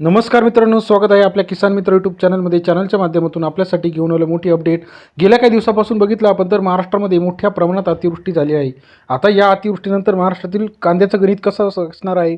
नमस्कार मित्रांनो स्वागत आहे आपल्या किसान मित्र यूट्यूब चॅनलमध्ये चॅनलच्या माध्यमातून आपल्यासाठी घेऊन आलं मोठी अपडेट गेल्या काही दिवसापासून बघितलं आपण तर महाराष्ट्रामध्ये मोठ्या प्रमाणात अतिवृष्टी झाली आहे. आता या अतिवृष्टीनंतर महाराष्ट्रातील कांद्याचं गणित कसं असणार आहे?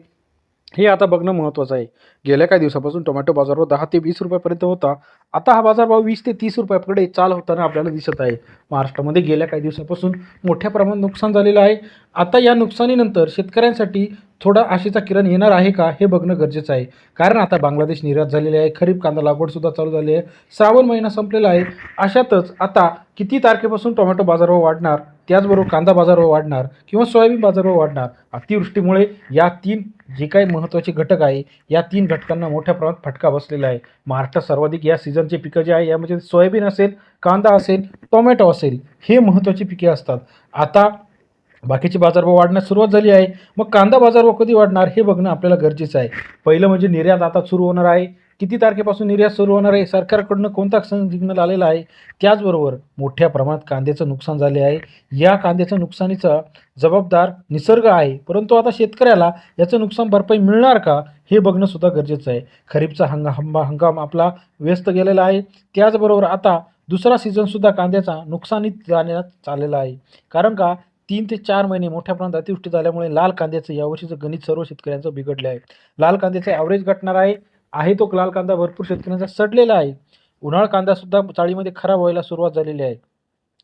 हे आता बघणं महत्त्वाचं आहे. गेल्या काही दिवसापासून टोमॅटो बाजारभाव दहा ते वीस रुपयापर्यंत होता. आता हा बाजारभाव वीस ते तीस रुपयाकडे चाल होताना आपल्याला दिसत आहे. महाराष्ट्रामध्ये गेल्या काही दिवसापासून मोठ्या प्रमाणात नुकसान झालेलं आहे. आता या नुकसानीनंतर शेतकऱ्यांसाठी थोडा आशेचा किरण येणार आहे का हे बघणं गरजेचं आहे. कारण आता बांगलादेश निर्यात झालेली आहे. खरीप कांदा लागवडसुद्धा चालू झाली आहे. श्रावण महिना संपलेला आहे. अशातच आता किती तारखेपासून टोमॅटो बाजारभाव वाढणार? त्याचबरोबर कांदा बाजारभाव वाढणार किंवा सोयाबीन बाजारभाव वाढणार अतिवृष्टीमुळे या तीन जे काही महत्त्वाचे घटक आहे या तीन घटकांना मोठ्या प्रमाणात फटका बसलेला आहे. महाराष्ट्रात सर्वाधिक या सीझनचे पिकं जे आहे यामध्ये सोयाबीन असेल कांदा असेल टोमॅटो असेल हे महत्त्वाची पिके असतात. आता बाकीचे बाजारभाव वाढण्यास सुरुवात झाली आहे. मग कांदा बाजारभाव कधी वाढणार हे बघणं आपल्याला गरजेचं आहे. पहिलं म्हणजे निर्यात आता सुरू होणार आहे. किती तारखेपासून निर्यात सुरू होणार आहे? सरकारकडून कोणता सिग्नल आलेला आहे? त्याचबरोबर मोठ्या प्रमाणात कांद्याचं नुकसान झाले आहे. या कांद्याचं नुकसानीचा जबाबदार निसर्ग आहे. परंतु आता शेतकऱ्याला याचं नुकसान भरपाई मिळणार का हे बघणं सुद्धा गरजेचं आहे. खरीपचा हंगा हंबा हंगाम आपला व्यस्त गेलेला आहे. त्याचबरोबर आता दुसरा सीझनसुद्धा कांद्याचा नुकसानीत जाण्यात चाललेला आहे. कारण का तीन ते चार महिने मोठ्या प्रमाणात अतिवृष्टी झाल्यामुळे लाल कांद्याचं यावर्षीचं गणित सर्व शेतकऱ्यांचं बिघडलं आहे. लाल कांद्याचं ॲव्हरेज घटणार आहे. आहे तो लाल कांदा भरपूर शेतकऱ्यांचा सडलेला आहे. उन्हाळ कांदासुद्धा चाळीमध्ये खराब व्हायला सुरुवात झालेली आहे.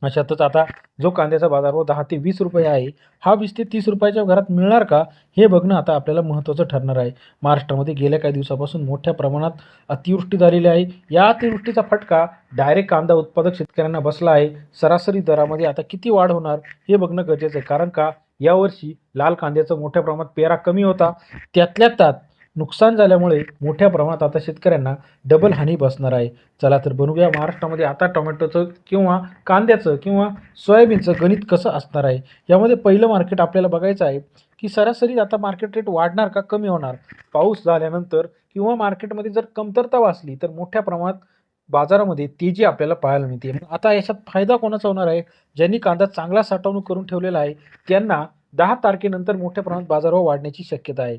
अशातच आता जो कांद्याचा बाजारभाव दहा ते वीस रुपये आहे हा वीस ते तीस रुपयाच्या घरात मिळणार का? हे बघणं आता आपल्याला महत्त्वाचं ठरणार आहे. महाराष्ट्रामध्ये गेल्या काही दिवसापासून मोठ्या प्रमाणात अतिवृष्टी झालेली आहे. या अतिवृष्टीचा फटका डायरेक्ट कांदा उत्पादक शेतकऱ्यांना बसला आहे. सरासरी दरामध्ये आता किती वाढ होणार हे बघणं गरजेचं आहे. कारण का? यावर्षी लाल कांद्याचं मोठ्या प्रमाणात पेरा कमी होता. त्यातल्या त्यात नुकसान झाल्यामुळे मोठ्या प्रमाणात आता शेतकऱ्यांना डबल हानी बसणार आहे. चला तर बनवूया महाराष्ट्रामध्ये आता टोमॅटोचं किंवा कांद्याचं किंवा सोयाबीनचं गणित कसं असणार आहे? यामध्ये पहिलं मार्केट आपल्याला बघायचं आहे की सरासरी आता मार्केट रेट वाढणार का कमी होणार? पाऊस झाल्यानंतर किंवा मार्केटमध्ये जर कमतरता वाचली तर मोठ्या प्रमाणात बाजारामध्ये तेजी आपल्याला पाहायला मिळते. मग आता याच्यात फायदा कोणाचा होणार आहे? ज्यांनी कांदा चांगला साठवणूक करून ठेवलेला आहे त्यांना दहा तारखेनंतर मोठ्या प्रमाणात बाजारभाव वाढण्याची शक्यता आहे.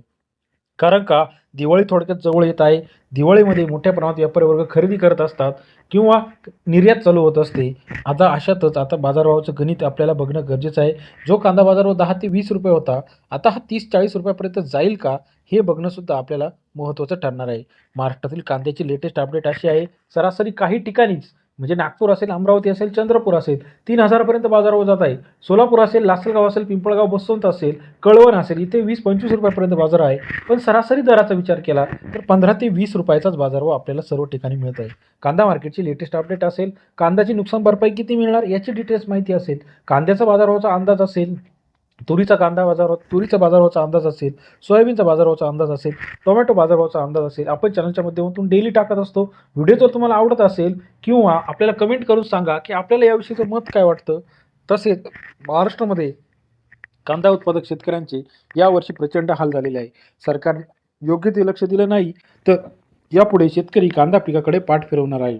कारण का? दिवाळी थोडक्यात जवळ येत आहे. दिवाळीमध्ये मोठ्या प्रमाणात व्यापारी वर्ग खरेदी करत असतात किंवा निर्यात चालू होत असते. आता अशातच आता बाजारभावाचं गणित आपल्याला बघणं गरजेचं आहे. जो कांदा बाजारभाव दहा ते वीस रुपये होता आता हा तीस चाळीस रुपयापर्यंत जाईल का? हे बघणंसुद्धा आपल्याला महत्त्वाचं ठरणार आहे. महाराष्ट्रातील कांद्याची लेटेस्ट अपडेट अशी आहे. सरासरी काही ठिकाणीच म्हणजे नागपूर असेल अमरावती असेल चंद्रपूर असेल तीन हजारापर्यंत बाजारावर जात आहे. सोलापूर असेल लासलगाव असेल पिंपळगाव बसवंत असेल कळवण असेल इथे वीस पंचवीस रुपयापर्यंत बाजार आहे. पण सरासरी दराचा विचार केला तर पंधरा ते वीस रुपयाचाच बाजार आपल्याला सर्व ठिकाणी मिळत आहे. कांदा मार्केटची लेटेस्ट अपडेट असेल. कांद्याची नुकसान भरपाई किती मिळणार याची डिटेल्स माहिती असेल. कांद्याचा बाजारभावाचा अंदाज असेल. तुरीचा कांदा बाजारभाव तुरीचा बाजारभावाचा अंदाज असेल सोयाबीनचा बाजारभावाचा अंदाज असेल टोमॅटो बाजारभावाचा अंदाज असेल आपण चॅनलच्या माध्यमातून डेली टाकत असतो. व्हिडिओ जर तुम्हाला आवडत असेल किंवा आपल्याला कमेंट करून सांगा की आपल्याला याविषयीचं मत काय वाटतं तसेच महाराष्ट्रामध्ये कांदा उत्पादक शेतकऱ्यांचे यावर्षी प्रचंड हाल झालेले आहे. सरकार योग्य ते लक्ष दिलं नाही तर यापुढे शेतकरी कांदा पिकाकडे पाठ फिरवणार आहे.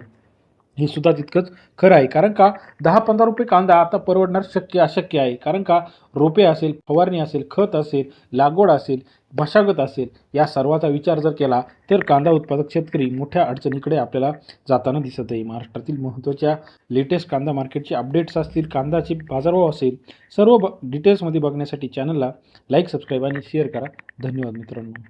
हे सुद्धा तितकंच खरं आहे. कारण का? दहा पंधरा रुपये कांदा आता परवडणार शक्य अशक्य आहे. कारण का? रोपे असेल फवारणी असेल खत असेल लागवड असेल मशागत असेल या सर्वाचा विचार जर केला तर कांदा उत्पादक शेतकरी मोठ्या अडचणीकडे आपल्याला जाताना दिसत आहे. महाराष्ट्रातील महत्त्वाच्या लेटेस्ट कांदा मार्केटचे अपडेट्स असतील कांद्याचे बाजारभाव असेल सर्व ब डिटेल्समध्ये बघण्यासाठी चॅनलला लाईक सबस्क्राईब आणि शेअर करा. धन्यवाद मित्रांनो.